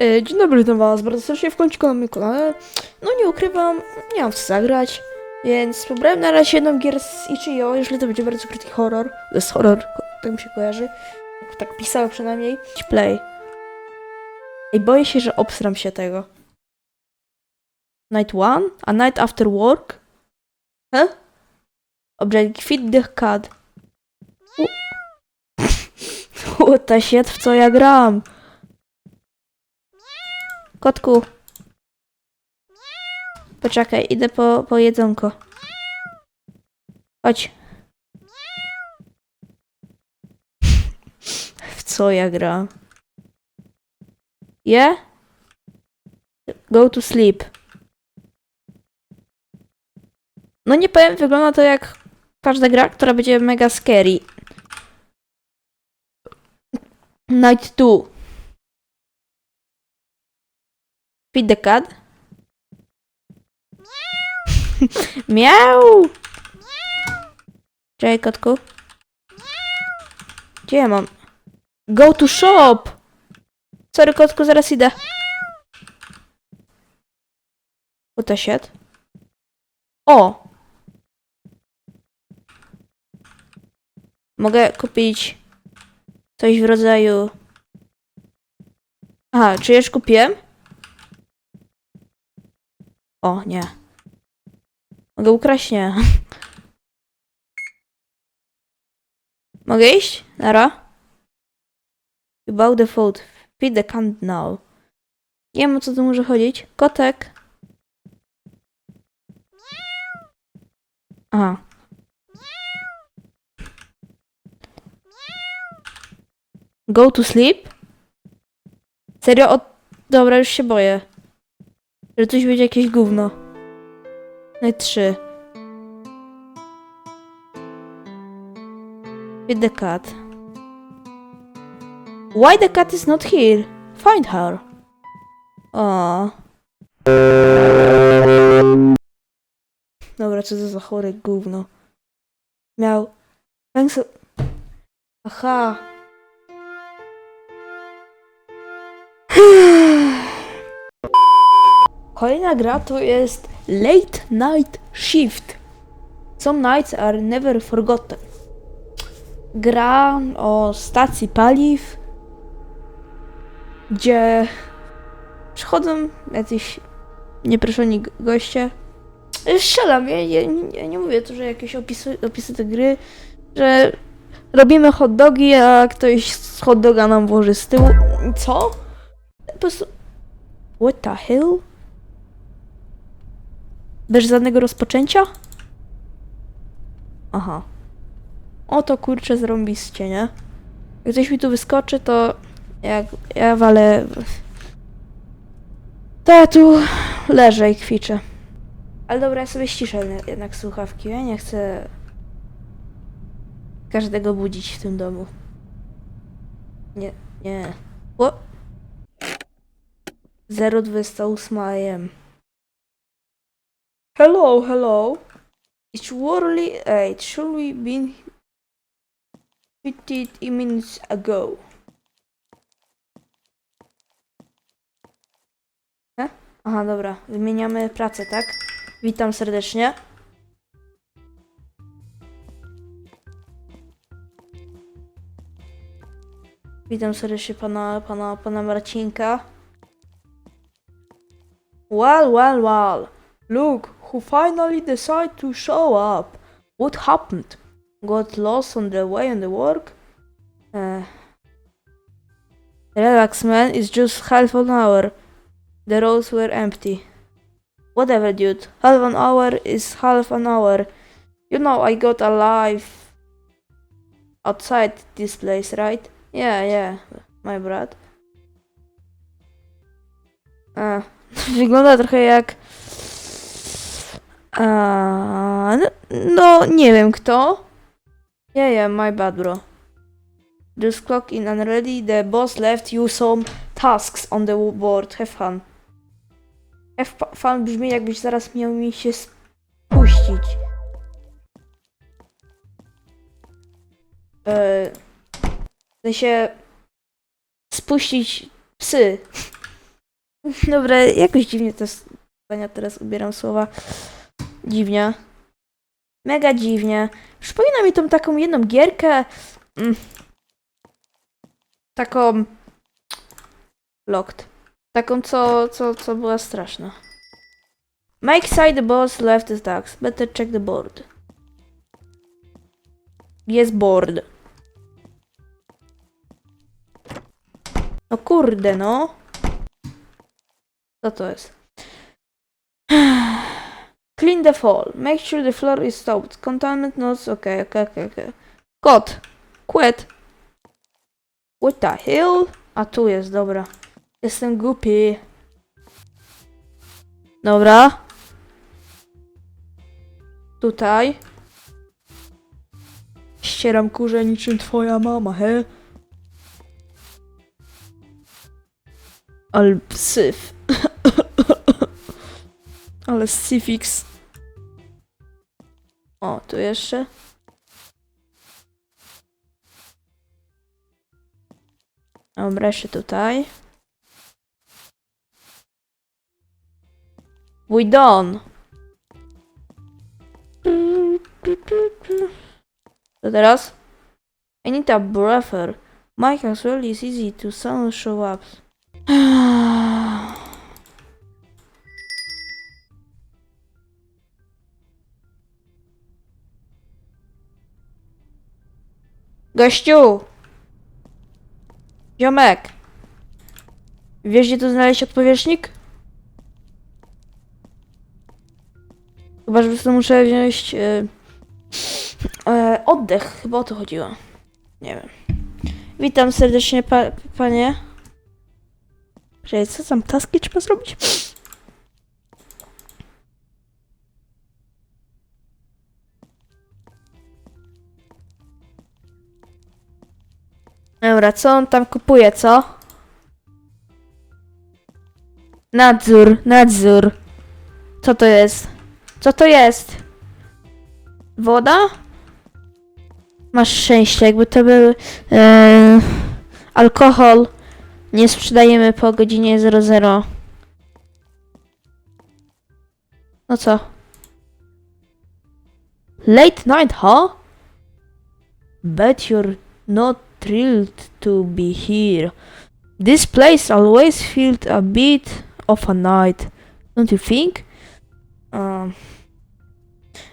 E, Dzień dobry, witam was bardzo serdecznie w końcu na moim kanale. No nie ukrywam, nie mam co zagrać, więc pobrałem na razie jedną gier z Ichio, jeżeli to będzie bardzo krótki horror. To jest horror, tak mi się kojarzy. Tak- pisało przynajmniej. Play. I boję się, że obsram się tego. Night one? A night after work? Huh? Object fit the cat. What the shit, w co ja gram? Kotku. Poczekaj, idę po, po jedzonko. Chodź. W co ja gram? Yeah? Go to sleep. No nie powiem, wygląda to jak każda gra, która będzie mega scary. Night 2. Feed the cat. Miau! Cześć, kotku. Gdzie ja mam? Go to shop! Sorry, kotku, zaraz idę. The shit? O! Mogę kupić coś w rodzaju... Aha, czy już kupiłem? O, nie. Mogę ukraść? Nie. Mogę iść? Nara? About the food. Feed the cat now. Nie wiem o co tu może chodzić. Kotek. Aha. Go to sleep? Serio? O... Dobra, już się boję. Że coś będzie jakieś gówno. No trzy. Feed the cat. Why the cat is not here? Find her. O. Dobra, co to za chore gówno. Miał... Thanks... Aha. Kolejna gra to jest Late Night Shift. Some nights are never forgotten. Gra o stacji paliw, gdzie przychodzą jacyś nieproszeni goście. Strzelam, ja, ja, ja nie mówię tu, że jakieś opisy, opisy tej gry, że robimy hot dogi, a ktoś z hot doga nam włoży z tyłu. Co? Po prostu... What the hell? Bez żadnego rozpoczęcia? Aha. Oto kurczę zrobiście, nie? Jak mi tu wyskoczy, to jak ja walę... To ja tu leżę i kwiczę. Ale dobra, ja sobie ściszę je- jednak słuchawki. Ja nie chcę każdego budzić w tym domu. Nie, nie. O! 028 am. Hello, hello. It's 8. Should we been 50 minutes ago? E? Aha, dobra. Wymieniamy pracę, tak? Witam serdecznie. Witam serdecznie pana, pana, pana Marcinka. Well, well, well. Look, who finally decided to show up. What happened? Got lost on the way on the work? Uh, relax, man. It's just half an hour. The roads were empty. Whatever, dude. Half an hour is half an hour. You know I got alive outside this place, right? Yeah, yeah, my brat. A, wygląda trochę jak... A, no, no, nie wiem kto. Yeah, yeah, my bad, bro. Just clock in and ready. The boss left you some tasks on the board. Have fun. Have fu- fun brzmi jakbyś zaraz miał mi się spuścić. E, w sensie spuścić psy. Dobra, jakoś dziwnie te zdania teraz ubieram słowa. Dziwnie. Mega dziwnie. Przypomina mi tą taką jedną gierkę. Mm. Taką. Locked. Taką, co, co, co była straszna. Make side boss left is ducks. Better check the board. Jest board. No kurde, no. Co to jest? Clean the fall. Make sure the floor is soaked. Containment notes. Okay, okay, okay, okay. Kot. Quit. What the hell? A tu jest, dobra. Jestem głupi. Dobra. Tutaj. Ścieram kurze niczym twoja mama, he? Ale syf. Ale syfix. Tu jeszcze. Dobra, jeszcze tutaj. We done. Co teraz? I need a. Mike as well is easy to sound show up. Gościu! Ziomek! Wiesz, gdzie tu znaleźć odpowietrznik? Chyba, że po prostu muszę wziąć e, e, oddech. Chyba o to chodziło. Nie wiem. Witam serdecznie, pa, panie. Czekaj, co tam taski trzeba zrobić? Dobra, co on tam kupuje, co? Nadzór, nadzór. Co to jest? Co to jest? Woda? Masz szczęście, jakby to był e, alkohol. Nie sprzedajemy po godzinie 00. No co? Late night, huh? Bet you're not thrilled to be here. This place always felt a bit of a night, don't you think? Um,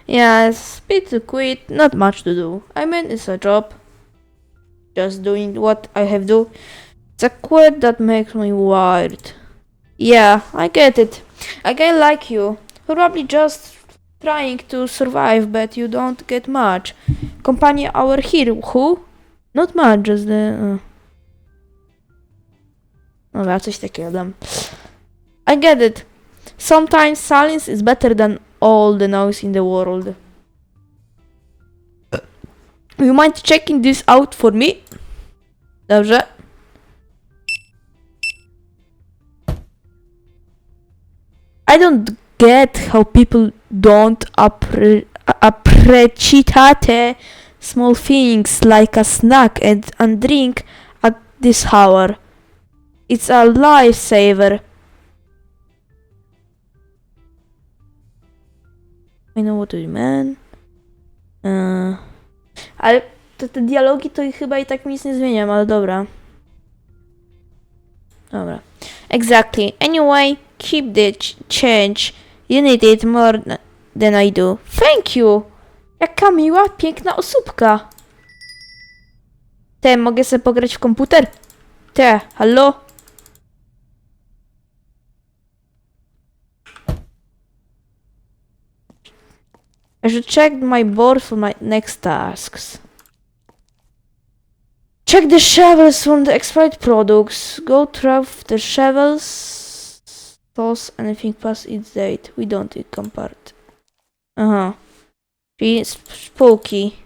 yeah, it's a bit to quit, not much to do. I mean, it's a job. Just doing what I have to. It's a quit that makes me wired. Yeah, I get it. A guy like you, probably just trying to survive, but you don't get much. Company hour here, who? Not much, just the... Uh. Dobra, coś takiego dam. I get it. Sometimes silence is better than all the noise in the world. You mind checking this out for me? Dobrze. I don't get how people don't appre- appreciate small things like a snack and a drink at this hour. It's a lifesaver. I know what you mean. Uh, ale te, te dialogi to chyba i tak nic nie zmieniam, ale dobra. Dobra. Exactly. Anyway, keep the ch- change. You need it more than I do. Thank you! Jaka miła, piękna osóbka. Te, mogę sobie pograć w komputer? Te, hallo? I should check my board for my next tasks. Check the shovels from the expired products. Go through the shovels. Toss anything past its date. We don't eat compart. Aha. Czyli s- s- półki.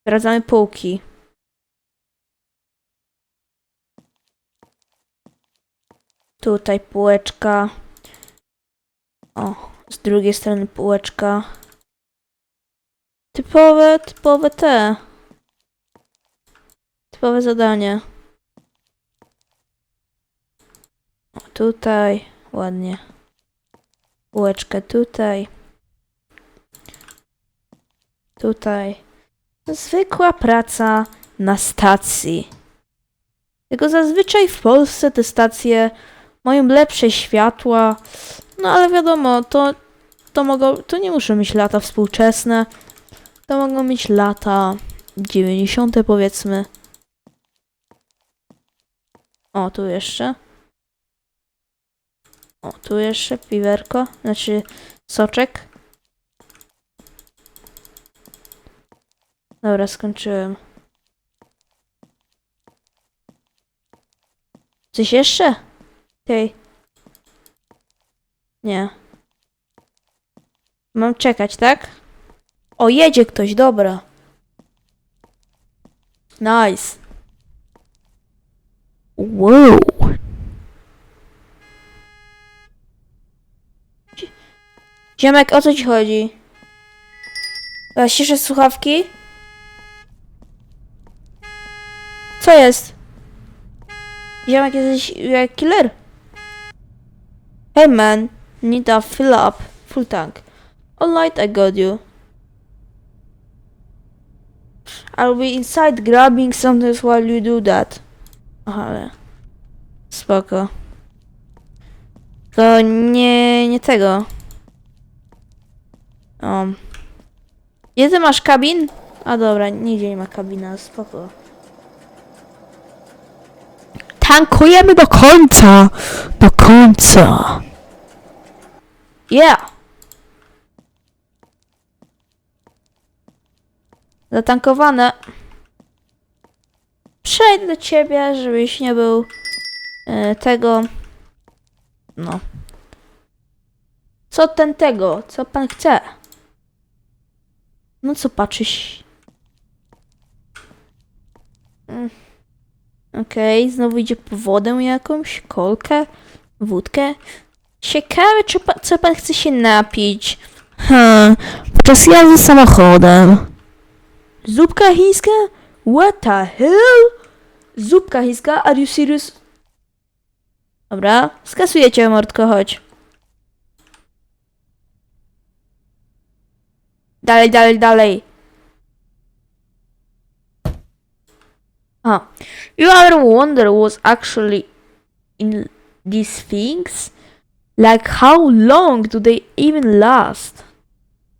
Sprawdzamy półki. Tutaj półeczka. O, z drugiej strony półeczka. Typowe, typowe te. Typowe zadanie. O, tutaj, ładnie. Półeczkę tutaj. Tutaj. Zwykła praca na stacji. Tylko zazwyczaj w Polsce te stacje mają lepsze światła. No ale wiadomo, to, to mogą, to nie muszą mieć lata współczesne. To mogą mieć lata 90 powiedzmy. O, tu jeszcze. O, tu jeszcze piwerko, znaczy soczek. Dobra, skończyłem. Coś jeszcze? Tej. Nie. Mam czekać, tak? O, jedzie ktoś, dobra. Nice. Wow. Ziemek, o co ci chodzi? A, Ciszę słuchawki? Co jest? Ziemek, jesteś jak killer? Hey man, need a fill up, full tank. Alright, I got you. I'll be inside grabbing something while you do that. Ale... Spoko. To nie, nie tego. O. Gdzie ty masz kabin? A dobra, nigdzie nie ma kabina, spoko. Tankujemy do końca! Do końca! Yeah! Zatankowane. Przejdę do ciebie, żebyś nie był e, tego. No. Co ten tego? Co pan chce? No co patrzysz? Okej, znowu idzie po wodę jakąś, kolkę, wódkę. Ciekawe, czy co pan chce się napić? Hmm, podczas jazdy samochodem. Zupka chińska? What the hell? Zupka chińska? Are you serious? Dobra, skasujecie mordko, chodź. Dalej, dalej, dalej. You ever wonder what's actually in these things? Like how long do they even last?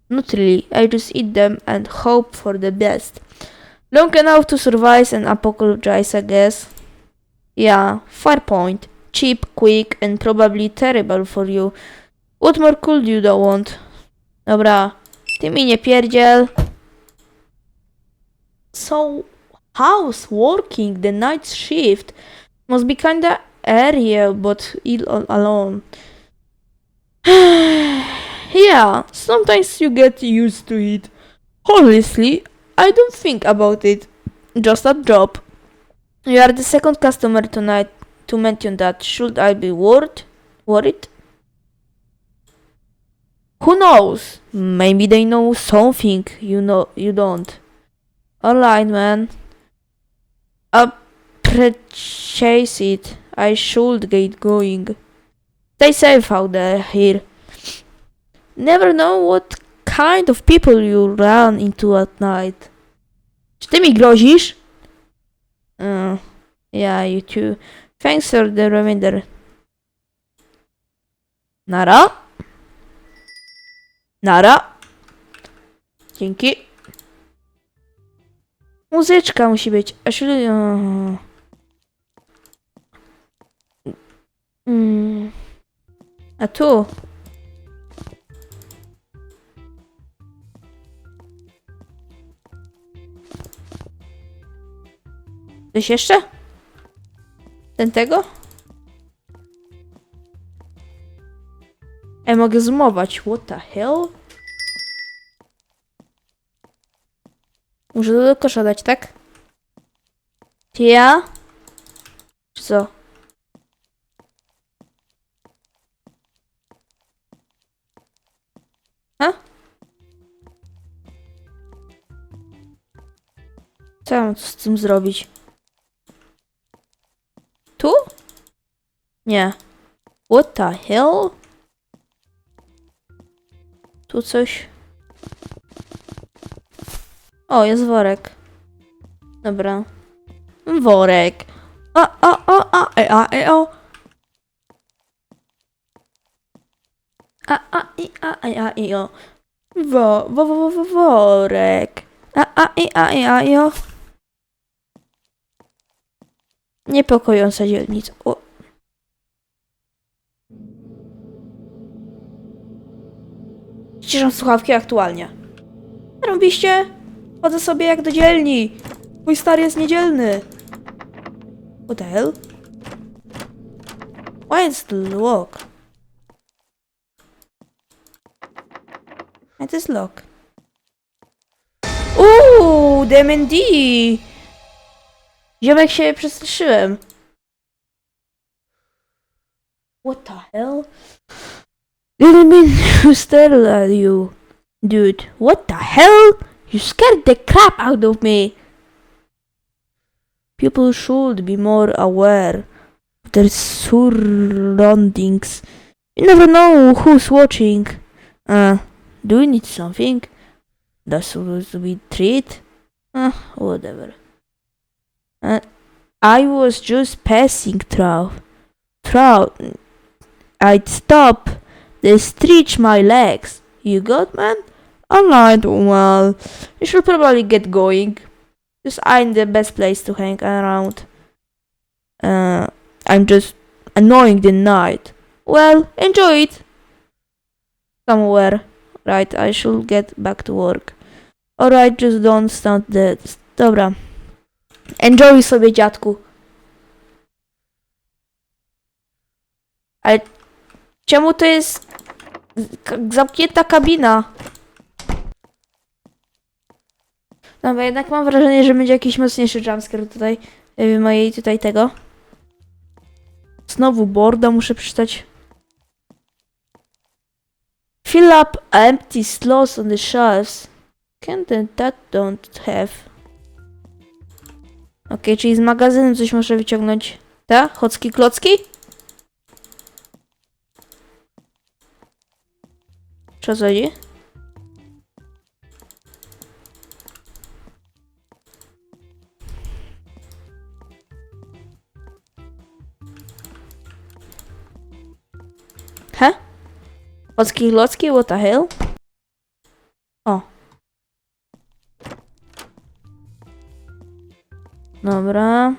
Not really. I just eat them and hope for the best. Long enough to survive and apologize, I guess. Yeah, fair point. Cheap, quick, and probably terrible for you. What more could you do want? Dobra, ty mi nie pierdziel. So, how's working the night shift? Must be kinda area, but ill al- alone. yeah, sometimes you get used to it. Honestly, I don't think about it. Just a job. You are the second customer tonight to mention that. Should I be worried? Worried? Who knows? Maybe they know something you know you don't. Alright, man. Appreciate it. I should get going. Stay safe out there here. Never know what kind of people you run into at night. Czy ty mi grozisz? Uh, yeah, you too. Thanks for the reminder. Nara? Nara? Dzięki. Muzyczka musi być. A. Mm. A tu? Coś jeszcze? Ten tego? Ej, mogę zoomować. What the hell? Muszę do kosza dać, tak? Ja? Czy co? A? Co ja mam z tym zrobić? Tu? Nie. What the hell? Tu coś. O, jest worek. Dobra. Worek. A, a, a, a, e, a, e, o. A, a, i, a, e, a, i, o. Wo, wo, wo, wo, wo, worek. A, a, i, a, e, a, i, o. Niepokojąca dzielnica. O. Ściszam słuchawki aktualnie. Robiście? Chodzę sobie jak do dzielni. Mój stary jest niedzielny. What the hell? Why is the lock? It is lock. Uuu, DMD! Ziomek się przestraszyłem. What the hell? Didn't mean to you, dude. What the hell? You scared the crap out of me. People should be more aware of their surroundings. You never know who's watching. Uh, do you need something? That's supposed to be treat? Uh, whatever. Uh, I was just passing through. Through. I'd stop. They stretch my legs. You got, man? Alright, well, we should probably get going. Because I'm the best place to hang around. Uh, I'm just annoying the night. Well, enjoy it. Somewhere. Right, I should get back to work. Alright, just don't stand there. Dobra. Enjoy sobie, dziadku. Ale czemu to jest zamknięta kabina? Dobra, jednak mam wrażenie, że będzie jakiś mocniejszy jumpscare tutaj w mojej tutaj tego. Znowu borda muszę przeczytać. Fill up empty slots on the shelves. The, that don't have. Okej, czyli z magazynu coś muszę wyciągnąć. Ta? Chocki klocki? Co chodzi? He? Chocki klocki? What the hell? O. Dobra.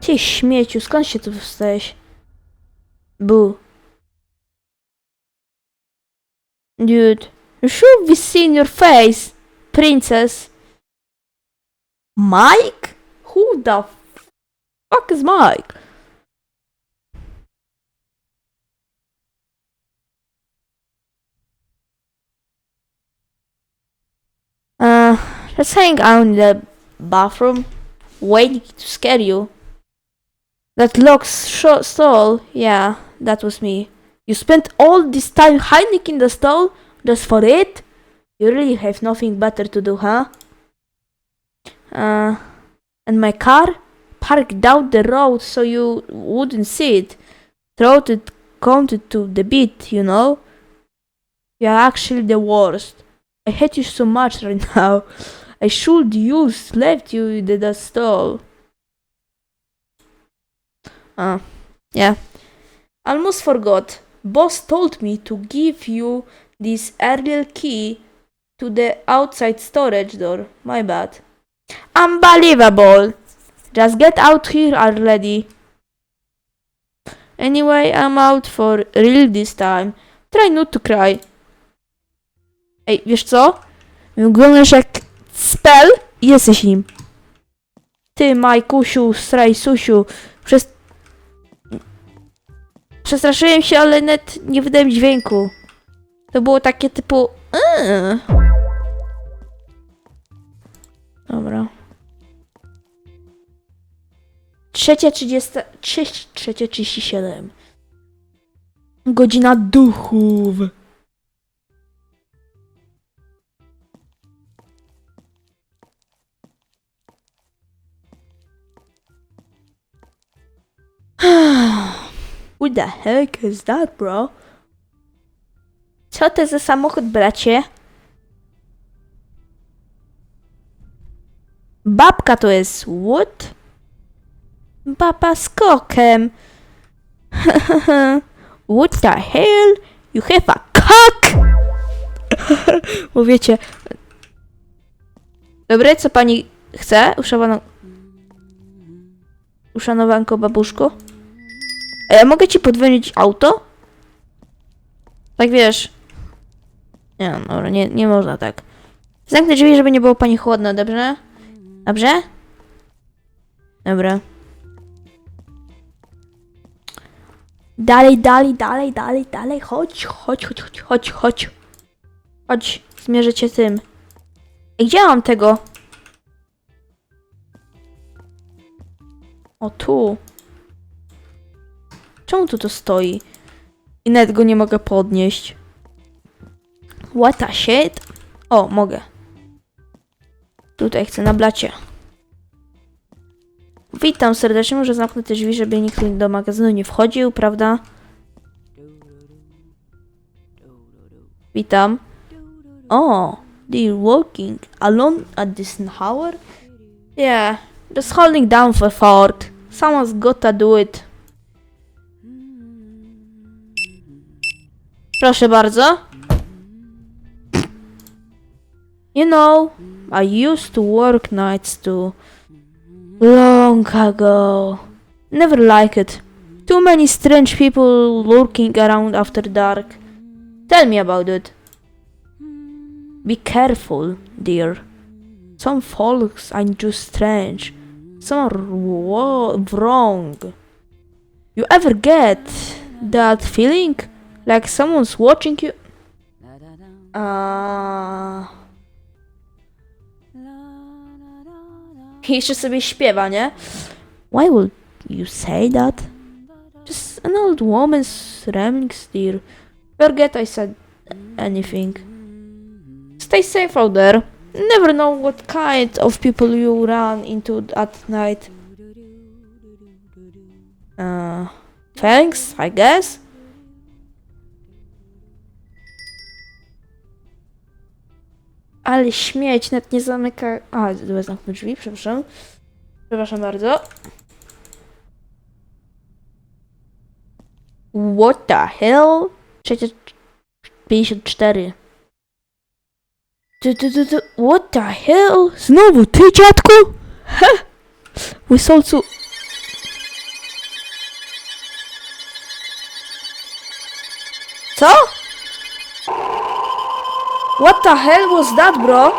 Ty śmieciu, skąd się tu wstałeś? Bu. Dude, you should be seeing your face, princess. Mike? Who the fuck is Mike? Uh, let's hang out in the bathroom, waiting to scare you. That lock's sh- stall, yeah, that was me. You spent all this time hiding in the stall just for it? You really have nothing better to do, huh? Uh, and my car? Parked down the road so you wouldn't see it. Throat it counted to the beat, you know? You're actually the worst. I hate you so much right now. I should use left you in the dust stall. Ah, yeah. Almost forgot. Boss told me to give you this earlier key to the outside storage door. My bad. Unbelievable! Just get out here already. Anyway, I'm out for real this time. Try not to cry. Ej, wiesz co? Wyglądasz jak spell i jesteś nim. Ty, Majkusiu, Strajsusiu, przez... Przestraszyłem się, ale net nie wydałem dźwięku. To było takie typu... Dobra. Trzecia 30, 3, trzecia 37. Godzina duchów. What the heck is that, bro? Co to za samochód, bracie? Babka to jest what? Baba z kokiem. What the hell? You have a cock? Bo wiecie. Dobre, co pani chce? Uszanowan... Uszanowanko babuszku? A ja mogę ci podwędzić auto? Tak wiesz. Nie, no, dobra, nie, nie można tak. Zamknę drzwi, żeby nie było pani chłodno, dobrze? Dobrze? Dobra. Dalej, dalej, dalej, dalej, dalej, chodź, chodź, chodź, chodź, chodź, chodź. Chodź, zmierzę cię tym. Ej, gdzie mam tego? O, tu. Czemu tu to stoi? I nawet go nie mogę podnieść. What the shit? O, mogę. Tutaj chcę na blacie. Witam serdecznie, może zamknę te drzwi, żeby nikt do magazynu nie wchodził, prawda? Witam. Oh, they're working alone at this hour? Yeah, just holding down for fort. Someone's gotta do it. Proszę bardzo. You know, I used to work nights too. Long ago. Never like it. Too many strange people lurking around after dark. Tell me about it. Be careful, dear. Some folks are just strange. Some are wrong. You ever get that feeling like someone's watching you? Uh... I jeszcze sobie śpiewa, nie? Why would you say that? Just an old woman's ramblings, dear. Forget I said anything. Stay safe out there. Never know what kind of people you run into at night. Uh, thanks, I guess. Ale śmieć, nawet nie zamyka... A, dobra, zamknę drzwi, przepraszam. Przepraszam bardzo. What the hell? Przecież 54. Ty, ty, ty, ty, what the hell? Znowu ty, dziadku? Ha! Łysolcu. Co? What the hell was that, bro?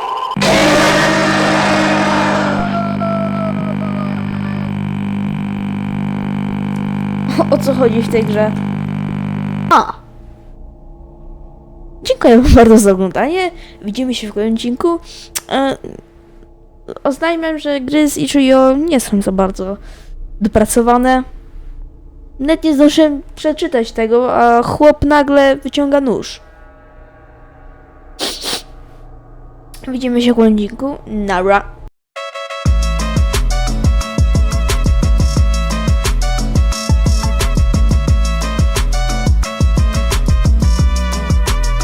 O co chodzi w tej grze? A! Dziękuję wam bardzo za oglądanie. Widzimy się w kolejnym odcinku. E, oznajmiam, że gry z Ichigo nie są za bardzo dopracowane. Nawet nie zdążyłem przeczytać tego, a chłop nagle wyciąga nóż. Widzimy się w. Nara.